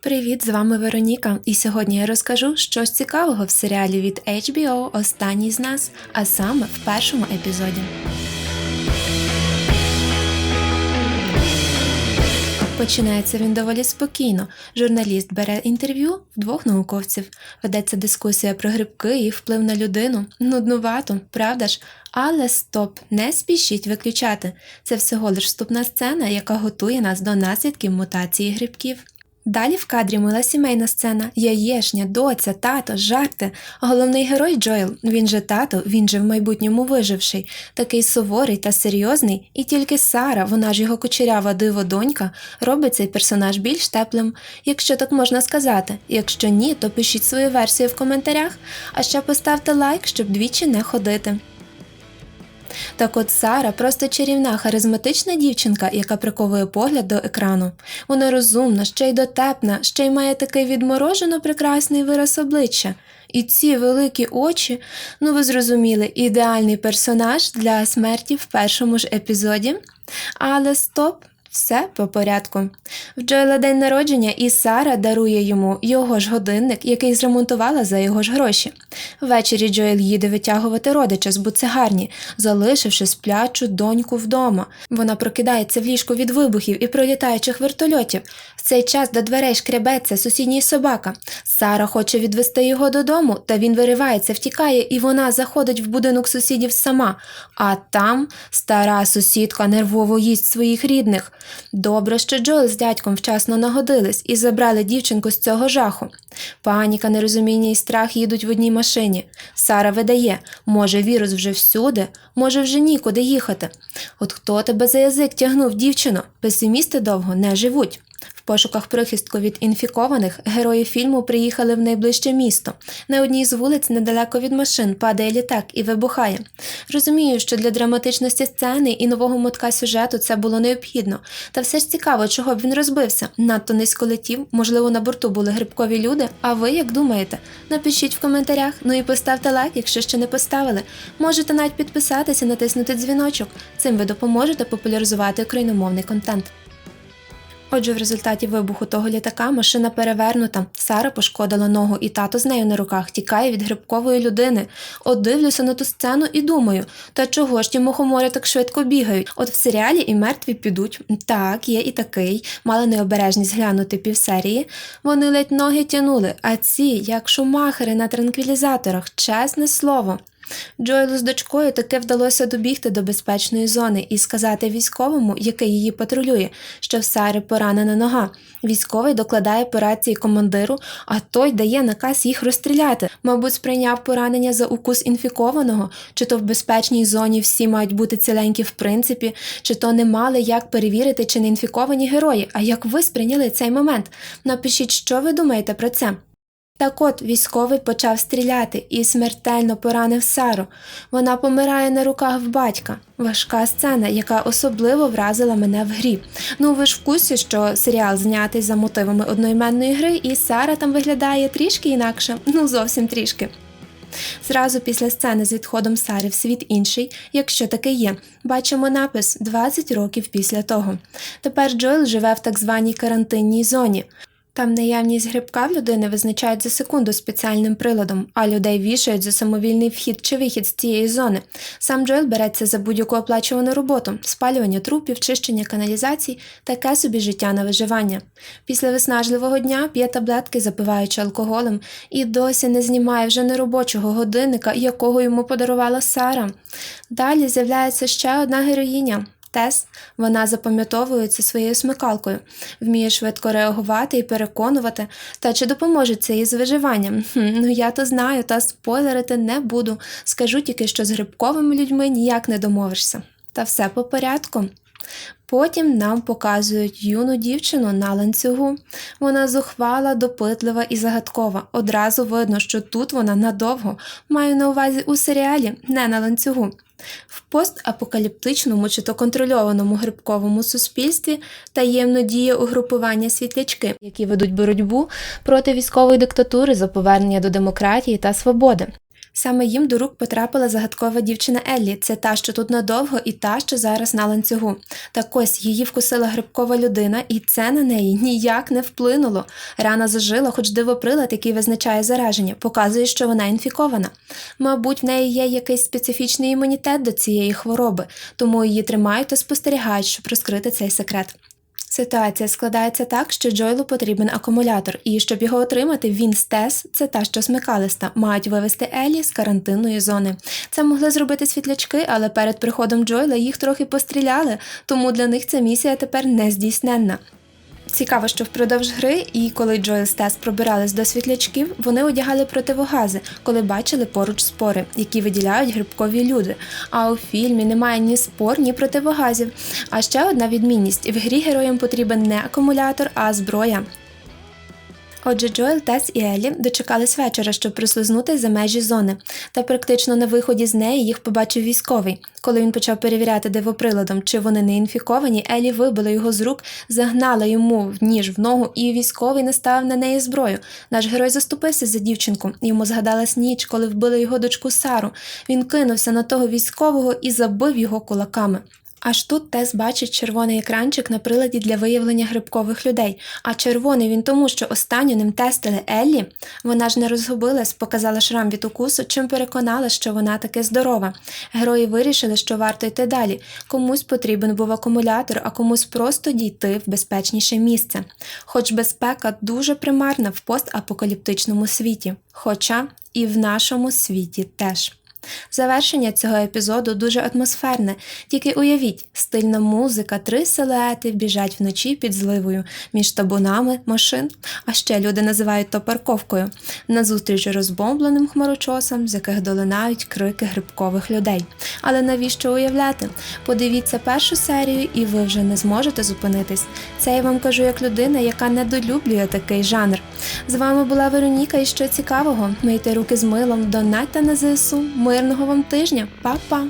Привіт, з вами Вероніка, і сьогодні я розкажу щось цікавого в серіалі від HBO Останній з нас, а саме в першому епізоді. Починається він доволі спокійно. Журналіст бере інтерв'ю в двох науковців. Ведеться дискусія про грибки і вплив на людину. Нуднувато, правда ж? Але стоп, не спішіть виключати. Це всього лиш вступна сцена, яка готує нас до наслідків мутації грибків. Далі в кадрі мила сімейна сцена, яєшня, доця, тато, жарти. Головний герой Джоел, він же тато, він же в майбутньому виживший, такий суворий та серйозний, і тільки Сара, вона ж його кучерява диво донька, робить цей персонаж більш теплим, якщо так можна сказати. Якщо ні, то пишіть свою версію в коментарях, а ще поставте лайк, щоб двічі не ходити. Так от Сара просто чарівна, харизматична дівчинка, яка приковує погляд до екрану. Вона розумна, ще й дотепна, ще й має такий відморожено прекрасний вираз обличчя. І ці великі очі, ну ви зрозуміли, ідеальний персонаж для смерті в першому ж епізоді. Але стоп! Все по порядку. В Джоела день народження і Сара дарує йому його ж годинник, який зремонтувала за його ж гроші. Ввечері Джоел їде витягувати родича з буцегарні, залишивши сплячу доньку вдома. Вона прокидається в ліжку від вибухів і пролітаючих вертольотів. В цей час до дверей шкребеться сусідній собака. Сара хоче відвести його додому, та він виривається, втікає, і вона заходить в будинок сусідів сама. А там стара сусідка нервово їсть своїх рідних. Добре, що Джоел з дядьком вчасно нагодились і забрали дівчинку з цього жаху. Паніка, нерозуміння і страх їдуть в одній машині. Сара видає, може, вірус вже всюди, може, вже нікуди їхати. От хто тебе за язик тягнув, дівчино? Песимісти довго не живуть. Пошуках прихистку від інфікованих герої фільму приїхали в найближче місто. На одній з вулиць недалеко від машин падає літак і вибухає. Розумію, що для драматичності сцени і нового мотка сюжету це було необхідно. Та все ж цікаво, чого б він розбився. Надто низько летів, можливо, на борту були грибкові люди. А ви як думаєте? Напишіть в коментарях, ну і поставте лайк, якщо ще не поставили. Можете навіть підписатися, натиснути дзвіночок. Цим ви допоможете популяризувати україномовний контент. Отже, в результаті вибуху того літака машина перевернута. Сара пошкодила ногу, і тато з нею на руках тікає від грибкової людини. От дивлюся на ту сцену і думаю, та чого ж ті мухомори так швидко бігають? От в серіалі і мертві підуть. Так, є і такий, мали необережність глянути півсерії. Вони ледь ноги тянули, а ці, як шумахери на транквілізаторах, чесне слово. Джоелу з дочкою таки вдалося добігти до безпечної зони і сказати військовому, який її патрулює, що в Сари поранена нога. Військовий докладає по рації командиру, а той дає наказ їх розстріляти. Мабуть, сприйняв поранення за укус інфікованого, чи то в безпечній зоні всі мають бути ціленькі в принципі, чи то не мали як перевірити, чи не інфіковані герої. А як ви сприйняли цей момент? Напишіть, що ви думаєте про це. Так от військовий почав стріляти і смертельно поранив Сару. Вона помирає на руках в батька. Важка сцена, яка особливо вразила мене в грі. Ну ви ж в курсі, що серіал знятий за мотивами одноіменної гри, і Сара там виглядає трішки інакше, ну зовсім трішки. Зразу після сцени з відходом Сари в світ інший, якщо таке є, бачимо напис 20 років після того. Тепер Джоел живе в так званій карантинній зоні. Там наявність грибка в людини визначають за секунду спеціальним приладом, а людей вішають за самовільний вхід чи вихід з цієї зони. Сам Джоел береться за будь-яку оплачувану роботу, спалювання трупів, чищення каналізацій, таке собі життя на виживання. Після виснажливого дня п'є таблетки, запиваючи алкоголем, і досі не знімає вже неробочого годинника, якого йому подарувала Сара. Далі з'являється ще одна героїня. Тес, вона запам'ятовується своєю смикалкою, вміє швидко реагувати і переконувати, та чи допоможе це їй з виживанням? Хм, ну я то знаю, та спойлерити не буду. Скажу тільки, що з грибковими людьми ніяк не домовишся. Та все по порядку. Потім нам показують юну дівчину на ланцюгу. Вона зухвала, допитлива і загадкова. Одразу видно, що тут вона надовго, маю на увазі у серіалі, не на ланцюгу. В постапокаліптичному чи то контрольованому грибковому суспільстві таємно діє угрупування світлячки, які ведуть боротьбу проти військової диктатури за повернення до демократії та свободи. Саме їм до рук потрапила загадкова дівчина Еллі. Це та, що тут надовго, і та, що зараз на ланцюгу. Так ось її вкусила грибкова людина, і це на неї ніяк не вплинуло. Рана зажила, хоч дивоприлад, який визначає зараження, показує, що вона інфікована. Мабуть, в неї є якийсь специфічний імунітет до цієї хвороби, тому її тримають та спостерігають, щоб розкрити цей секрет. Ситуація складається так, що Джойлу потрібен акумулятор, і щоб його отримати, він з Тес, це та, що смикалиста, мають вивести Елі з карантинної зони. Це могли зробити світлячки, але перед приходом Джойла їх трохи постріляли, тому для них ця місія тепер не здійсненна. Цікаво, що впродовж гри, і коли Джоел з Тес пробирались до світлячків, вони одягали противогази, коли бачили поруч спори, які виділяють грибкові люди. А у фільмі немає ні спор, ні противогазів. А ще одна відмінність: в грі героям потрібен не акумулятор, а зброя. Отже, Джоел, Тес і Еллі дочекались вечора, щоб прислизнути за межі зони. Та практично на виході з неї їх побачив військовий. Коли він почав перевіряти дивоприладом, чи вони не інфіковані, Еллі вибила його з рук, загнала йому ніж в ногу, і військовий наставив на неї зброю. Наш герой заступився за дівчинку. Йому згадалась ніч, коли вбили його дочку Сару. Він кинувся на того військового і забив його кулаками. Аж тут Тес бачить червоний екранчик на приладі для виявлення грибкових людей. А червоний він тому, що останню ним тестили Еллі. Вона ж не розгубилась, показала шрам від укусу, чим переконала, що вона таки здорова. Герої вирішили, що варто йти далі. Комусь потрібен був акумулятор, а комусь просто дійти в безпечніше місце. Хоч безпека дуже примарна в постапокаліптичному світі, хоча і в нашому світі теж. Завершення цього епізоду дуже атмосферне. Тільки уявіть, стильна музика, три силуети біжать вночі під зливою між табунами машин, а ще люди називають то парковкою. Назустріч розбомбленим хмарочосам, з яких долинають крики грибкових людей. Але навіщо уявляти? Подивіться першу серію, і ви вже не зможете зупинитись. Це я вам кажу як людина, яка недолюблює такий жанр. З вами була Вероніка, і що цікавого, мийте руки з милом, донатьте на ЗСУ. Мирного вам тижня, Па-па!